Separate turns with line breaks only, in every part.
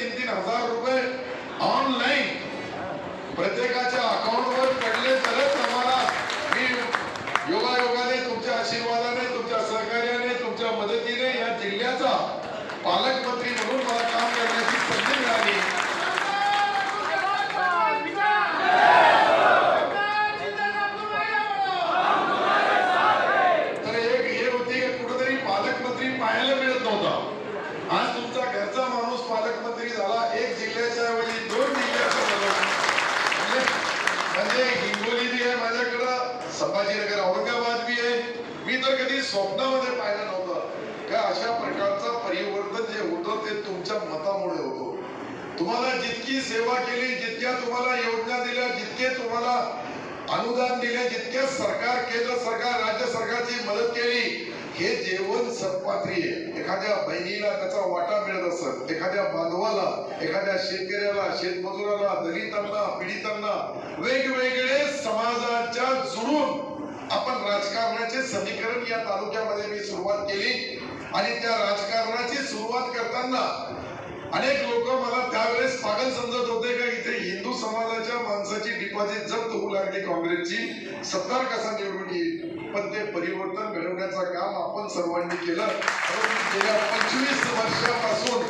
तीन तीन हजार रुपये ऑनलाईन प्रत्येकाच्या अकाउंटवर पडले तरच आम्हाला मी योगायोगाने तुमच्या आशीर्वादाने तुमच्या सहकार्याने तुमच्या मदतीने या जिल्ह्याचा पालकमंत्री म्हणून मला काम करण्याची संधी मिळाली. तर एक हे होती की कुठेतरी पालकमंत्री पाहायला मिळत पालकमंत्री एक जिल्ह्याच्या ऐवजी दोन जिल्ह्याचा म्हणजे म्हणजे हिंगोली बी आहे माझ्याकडं संभाजीनगर औरंगाबाद बी आहे. मी तर कधी स्वप्नामध्ये पाहिलं नव्हतं. का अशा प्रकारचं परिवर्तन जे होतं ते तुमच्या मतामुळे होतं. तुम्हाला जितकी सेवा केली जितक्या तुम्हाला योजना दिल्या जितके तुम्हाला अनुदान दिले जितके सरकार केंद्र सरकार राज्य सरकारची मदत केली हे जेवण सत्पात्री आहे. एखाद्या बहिणीला त्याचा वाटा मिळत असत एखाद्या बांधवाला एखाद्या शेतकऱ्याला शेतमजुराला दलितांना पीडितांना वेगवेगळे समाजाच्या जुळून आपण राजकारणाचे समीकरण या तालुक्यामध्ये मी सुरुवात केली आणि त्या राजकारणाची सुरुवात करताना अनेक लोक मला त्यावेळेस पागल समजत होते का इथे हिंदू समाजाच्या माणसाची डिपॉझिट जप्त होऊ लागली काँग्रेसची. सत्तार कसा निवडून येईल? करण्याचं काम आपण सर्वांनी केलं. गेल्या पंचवीस वर्षापासून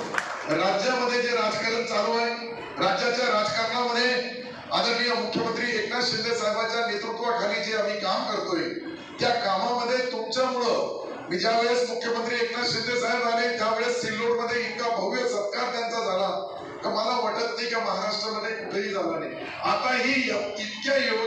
राज्यामध्ये जे राजकारण चालू आहे राज्याच्या राजकारणामध्ये आदरणीय मुख्यमंत्री एकनाथ शिंदे साहेबांच्या नेतृत्वाखाली जे आम्ही काम करतोय त्या कामामध्ये तुमच्यामुळं मी ज्या वेळेस मुख्यमंत्री एकनाथ शिंदे साहेब आले त्यावेळेस सिल्लोडमध्ये इतका भव्य सत्कार त्यांचा झाला का मला वाटत नाही का महाराष्ट्रामध्ये कुठेही झाला नाही. आता ही इतक्या योजना